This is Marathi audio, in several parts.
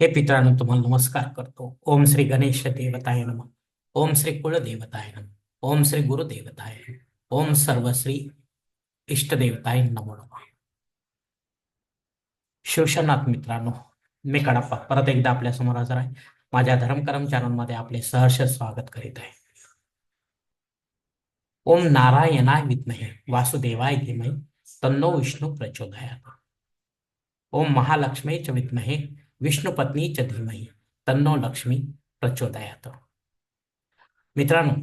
हे पित्रांनो तुम्हाला नमस्कार करतो. ओम श्री गणेश देवताय नम. ओम श्री कुलदेवताय नम. ओम श्री गुरुदेवताय नमः. ओम सर्व श्री इष्टदेवताय नमो नमः. शिवशनाथ मित्रांनो मी कडाप्पा परत एकदा आपल्यासमोर हजर आहे. माझ्या धर्मकर्म चॅनलमध्ये आपले सहर्ष स्वागत करीत आहे. ओम नारायणाय विद्महे वासुदेवाय धीमहि तन्नो विष्णू प्रचोदयात. ओम महालक्ष्मी च विद्महे विष्णुपत्नी च धीमही तन्नो लक्ष्मी प्रचोदयात. मित्रांनो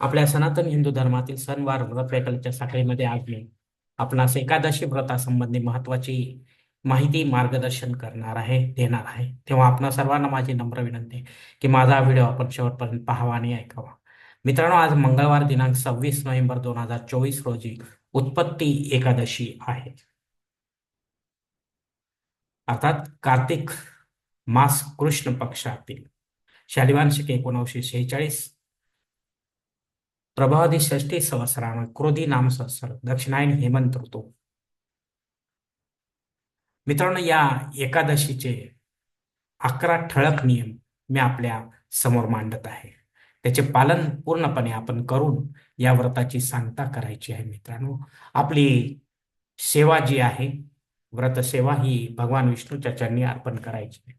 आपल्या सनातन हिंदू धर्मातील सणवार व्रत साखळीमध्ये आज मी आपणास एकादशी व्रतासंबंधी महत्वाची माहिती मार्गदर्शन करणार आहे देणार आहे. तेव्हा आपणा सर्वांना माझी नम्र विनंती की माझा व्हिडिओ आपण शेवटपर्यंत पाहावा आणि ऐकावा. मित्रांनो आज मंगळवार दिनांक सव्वीस नोव्हेंबर दोन हजार चोवीस रोजी उत्पत्ती एकादशी आहे. अर्थात कार्तिक मास कृष्ण पक्षातील शालिवांशिक शके एकोणीसशे शेहेचाळीस. प्रभावधी षष्टी सहस्रान क्रोधी नाम सहस्र दक्षिणायन हेमंत ऋतू. मित्रांनो या एकादशीचे अकरा ठळक नियम मी आपल्यासमोर मांडत आहे. त्याचे पालन पूर्णपणे आपण करून या व्रताची सांगता करायची आहे मित्रांनो. आपली सेवा जी आहे व्रत सेवा ही भगवान विष्णूच्या चरणी अर्पण करायची.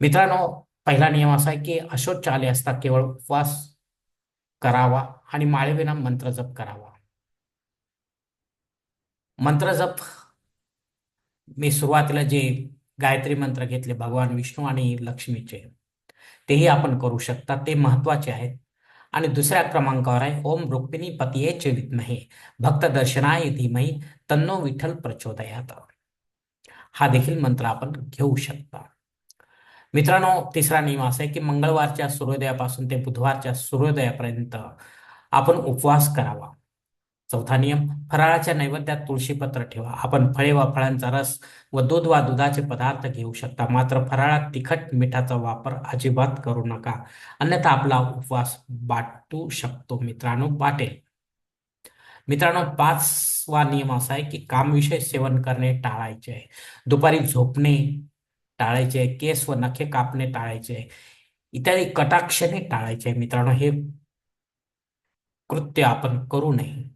मित्रांनो पहिला नियम असा आहे की अशोच आले असता केवळ उपवास करावा आणि माळेविना मंत्र जप करावा. मंत्र जप मी सुरुवातीला जे गायत्री मंत्र घेतले भगवान विष्णू आणि लक्ष्मीचे तेही आपण करू शकता ते महत्त्वाचे आहेत. आणि दुसऱ्या क्रमांकावर आहे ओम रुक्मिणी पतीये विद्महे भक्त दर्शनाय धीमही तन्नो विठ्ठल प्रचोदयात. हा देखील मंत्र आपण घेऊ शकता. मित्रांनो तिसरा नियम असा आहे की मंगळवारच्या सूर्योदयापासून ते बुधवारच्या सूर्योदयापर्यंत आपण उपवास करावा. चौथा नियम फराळाच्या नैवेद्यात तुळशीपत्र ठेवा. आपण फळे व फळांचा रस व दूध वा दुधाचे पदार्थ घेऊ शकता. मात्र फराळात तिखट मिठाचा वापर अजिबात करू नका. अन्यथा आपला उपवास बाटू शकतो मित्रांनो बाटेल. मित्रांनो पाचवा नियम असा आहे की कामविषय सेवन करणे टाळायचे आहे. दुपारी झोपणे टाळायचे आहे. केस व नखे कापणे टाळायचे आहे. इत्यादी कटाक्षणे टाळायचे आहे. मित्रांनो हे कृत्य आपण करू नये.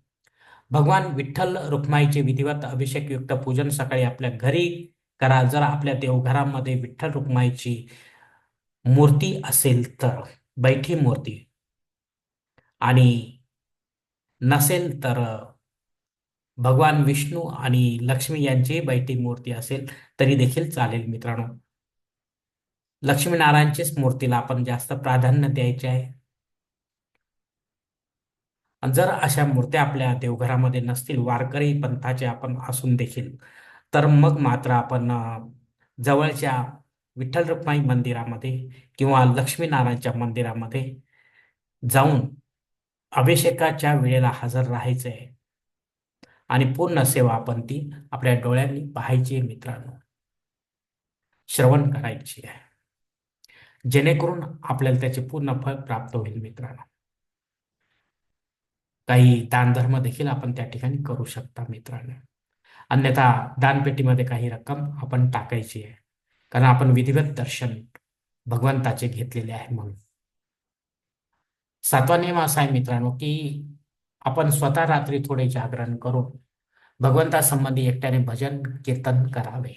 भगवान विठ्ठल रुक्माईचे विधिवत अभिषेक युक्त पूजन सकाळी आपल्या घरी करा. जर आपल्या देवघरामध्ये विठ्ठल रुक्माईची मूर्ती असेल तर बैठी मूर्ती आणि नसेल तर भगवान विष्णू आणि लक्ष्मी यांची बैठी मूर्ती असेल तरी देखील चालेल मित्रांनो. लक्ष्मीनारायणचीच मूर्तीला आपण जास्त प्राधान्य द्यायचे आहे. जर अशा मूर्त्या आपल्या देवघरामध्ये नसतील वारकरी पंथाचे आपण असून देखील तर मग मात्र आपण जवळच्या विठ्ठल रुक्माई मंदिरामध्ये किंवा लक्ष्मीनारायणच्या मंदिरामध्ये जाऊन अभिषेकाच्या वेळेला हजर राहायचं. आहे आणि पूर्ण सेवा आपण ती आपल्या डोळ्यांनी पाहायची मित्रांनो. श्रवण करायची आहे. जेणेकरून आपल्याला त्याचे पूर्ण फळ प्राप्त होईल मित्रांनो. काही दानधर्म देखील आपण त्या ठिकाणी करू शकता मित्रांनो. अन्यथा दानपेटीमध्ये काही रक्कम आपण टाकायची आहे. कारण आपण विधिवत दर्शन भगवंताचे घेतलेले आहे म्हणून. सातवा नियम असा आहे मित्रांनो की आपण स्वतः रात्री थोडे जागरण करून भगवंतासंबंधी एकट्याने भजन कीर्तन करावे.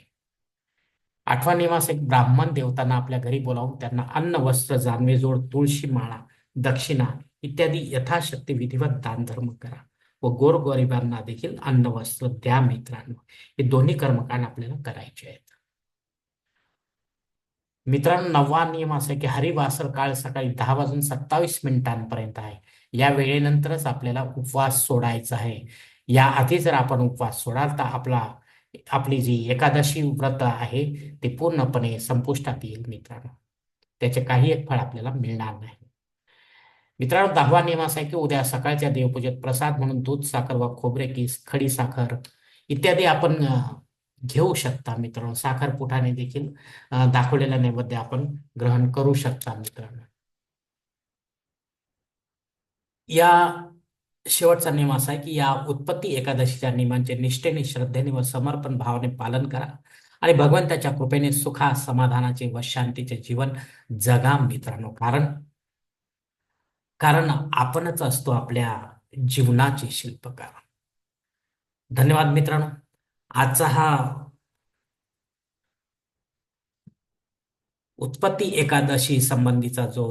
आठवा नियम असा एक ब्राह्मण देवतांना आपल्या घरी बोलावून त्यांना अन्न वस्त्र जानवेजोड तुळशी माळा दक्षिणा इत्यादी यथाशक्ती विधिवत दान धर्म करा व गोरगरिबांना देखील अन्न वस्त्र द्या मित्रांनो. हे दोन्ही कर्मकांड आपल्याला करायचे आहेत. मित्रांनो नववा नियम असा की हरिवासर काळ सकाळी दहा वाजून सत्तावीस मिनिटांपर्यंत आहे. या वेळेनंतरच आपल्याला उपवास सोडायचा आहे. या आधी जर आपण उपवास सोडाल तर आपला आपली जी एकादशी व्रत आहे ते पूर्णपणे संपुष्टात येईल मित्रांनो. त्याचे काही एक फळ आपल्याला मिळणार नाही. मित्रांनो दहावा नियम असा आहे की उद्या सकाळच्या देवपूजेत प्रसाद म्हणून दूध साखर व खोबरे किस खडी साखर इत्यादी आपण घेऊ शकता मित्रांनो. साखरपुठाने देखील दाखवलेल्या नैवेद्य आपण ग्रहण करू शकता मित्रांनो. या शेवटचा नियम असा आहे की या उत्पत्ती एकादशीच्या नियमांचे निष्ठेने श्रद्धेने व समर्पण भावाने पालन करा आणि भगवंताच्या कृपेने सुखा समाधानाचे व शांतीचे जीवन जगा मित्रांनो. कारण कारण आपणच असतो आपल्या जीवनाचे शिल्पकार. धन्यवाद मित्रांनो. आजचा हा उत्पत्ती एकादशी संबंधीचा जो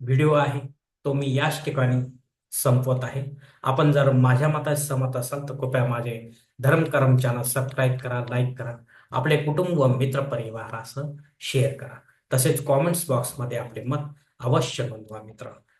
व्हिडिओ आहे तो मी याच ठिकाणी संपवत आहे. आपण जर माझ्या मतात सहमत असाल तर कृपया माझे धर्मकर्म चॅनल सबस्क्राईब करा लाईक करा. आपले कुटुंब व मित्र परिवारासह शेअर करा. तसेच कॉमेंट्स बॉक्समध्ये आपले मत अवश्य नोंदवा मित्र.